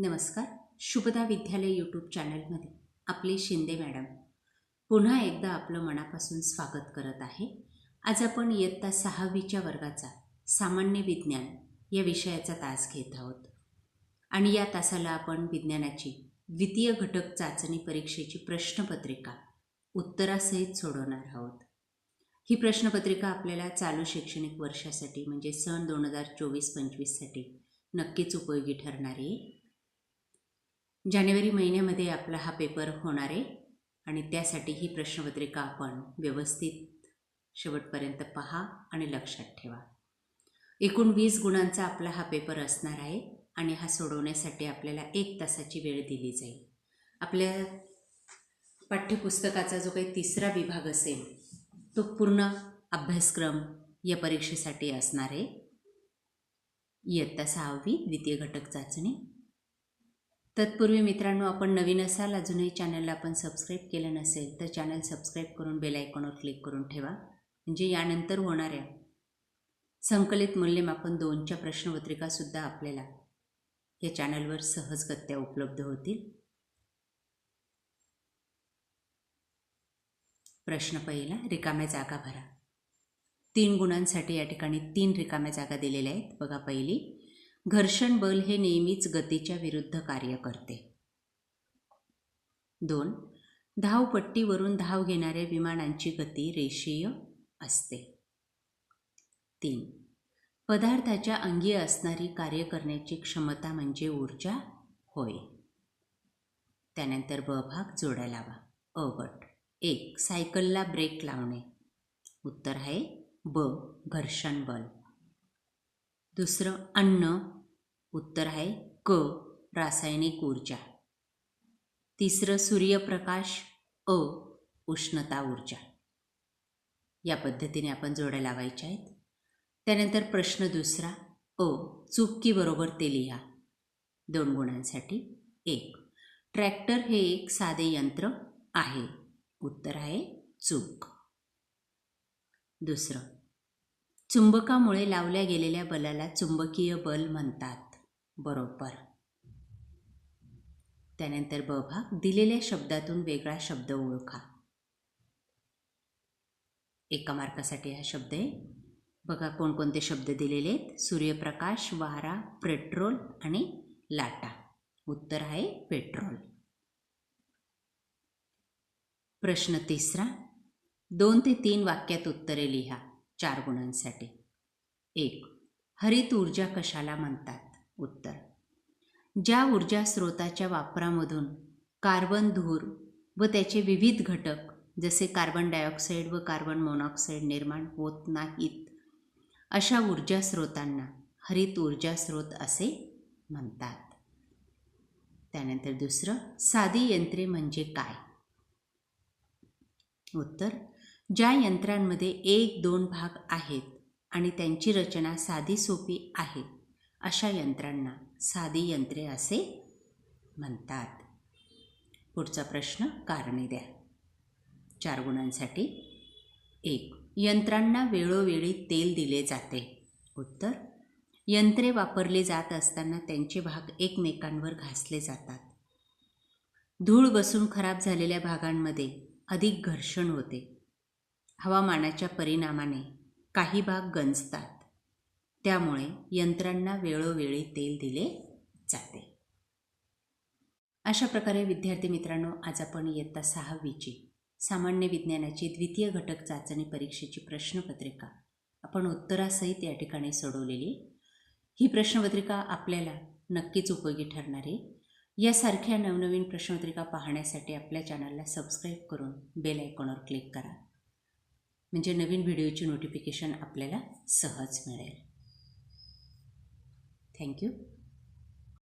नमस्कार. शुभदा विद्यालय यूट्यूब चॅनलमध्ये आपले शिंदे मॅडम. पुन्हा एकदा आपलं मनापासून स्वागत करत आहे. आज आपण इयत्ता सहावीच्या वर्गाचा सामान्य विज्ञान या विषयाचा तास घेत आहोत. आणि या तासाला आपण विज्ञानाची द्वितीय घटक चाचणी परीक्षेची प्रश्नपत्रिका उत्तरासहित सोडवणार आहोत. ही प्रश्नपत्रिका आपल्याला चालू शैक्षणिक वर्षासाठी म्हणजे सन दोन हजार चोवीस पंचवीससाठी नक्कीच उपयोगी ठरणार आहे. जानेवारी महिन्यामध्ये आपला हा पेपर होणार आहे. आणि त्यासाठी ही प्रश्नपत्रिका आपण व्यवस्थित शेवटपर्यंत पहा आणि लक्षात ठेवा. एकूण वीस गुणांचा आपला हा पेपर असणार आहे आणि हा सोडवण्यासाठी आपल्याला एक तासाची वेळ दिली जाईल. आपल्या पाठ्यपुस्तकाचा जो काही तिसरा विभाग असेल तो पूर्ण अभ्यासक्रम या परीक्षेसाठी असणार आहे. इयत्ता सहावी द्वितीय घटक चाचणी. तत्पूर्वी मित्रांनो आपण नवीन असाल अजूनही चॅनलला आपण सबस्क्राईब केलं नसेल तर चॅनल सबस्क्राईब करून बेल आयकॉनवर क्लिक करून ठेवा. म्हणजे यानंतर होणाऱ्या संकलित मूल्यमापन दोनच्या प्रश्नपत्रिकासुद्धा आपल्याला या चॅनलवर सहजगत्या उपलब्ध होतील. प्रश्न पहिला रिकाम्या जागा भरा. तीन गुणांसाठी या ठिकाणी तीन रिकाम्या जागा दिलेल्या आहेत. बघा पहिली घर्षण बल हे नेहमीच गतीच्या विरुद्ध कार्य करते. दोन धावपट्टीवरून धाव घेणाऱ्या विमानांची गती रेषीय असते. तीन पदार्थाच्या अंगी असणारी कार्य करण्याची क्षमता म्हणजे ऊर्जा होय. त्यानंतर ब भाग जोडा लावा. अ गट एक सायकलला ब्रेक लावणे. उत्तर आहे ब घर्षण बल. दुसरं अन्न उत्तर आहे क रासायनिक ऊर्जा. तिसरं सूर्यप्रकाश अ उष्णता ऊर्जा. या पद्धतीने आपण जोड्या लावायच्या आहेत. त्यानंतर प्रश्न दुसरा अ चुकी बरोबर ते लिहा. दोन गुणांसाठी एक. ट्रॅक्टर हे एक साधे यंत्र आहे. उत्तर आहे चूक. दुसरं. चुंबकामुळे लावल्या गेलेल्या बलाला चुंबकीय बल म्हणतात. बरोबर. त्यानंतर ब भाग दिलेल्या शब्दातून वेगळा शब्द ओळखा. एका मार्कासाठी हा शब्द आहे. बघा कोणकोणते शब्द दिलेले आहेत. सूर्यप्रकाश वारा पेट्रोल आणि लाटा. उत्तर आहे पेट्रोल. प्रश्न तिसरा. दोन ते तीन वाक्यात उत्तरे लिहा. चार गुणांसाठी. एक. हरित ऊर्जा कशाला म्हणतात? उत्तर. ज्या ऊर्जा स्रोताच्या वापरामधून कार्बन धूर व त्याचे विविध घटक जसे कार्बन डायऑक्साईड व कार्बन मोनॉक्साईड निर्माण होत नाहीत अशा ऊर्जा स्रोतांना हरित ऊर्जा स्रोत असे म्हणतात. त्यानंतर दुसरं साधी यंत्रे म्हणजे काय? उत्तर ज्या यंत्रांमध्ये एक दोन भाग आहेत आणि त्यांची रचना साधी सोपी आहे अशा यंत्रांना साधी यंत्रे असे म्हणतात. पुढचा प्रश्न कारणे द्या. चार गुणांसाठी. एक यंत्रांना वेळोवेळी तेल दिले जाते. उत्तर यंत्रे वापरली जात असताना त्यांचे भाग एकमेकांवर घासले जातात. धूळ बसून खराब झालेल्या भागांमध्ये अधिक घर्षण होते. हवामानाच्या परिणामाने काही भाग गंजतात. त्यामुळे यंत्रांना वेळोवेळी तेल दिले जाते. अशा प्रकारे विद्यार्थी मित्रांनो आज आपण इयत्ता सहावीची सामान्य विज्ञानाची द्वितीय घटक चाचणी परीक्षेची प्रश्नपत्रिका आपण उत्तरासहित या ठिकाणी सोडवलेली. ही प्रश्नपत्रिका आपल्याला नक्कीच उपयोगी ठरणारी यासारख्या नवनवीन प्रश्नपत्रिका पाहण्यासाठी आपल्या चॅनलला सबस्क्राईब करून बेल आयकॉनवर क्लिक करा. म्हणजे नवीन व्हिडिओची नोटिफिकेशन आपल्याला सहज मिळेल. Thank you.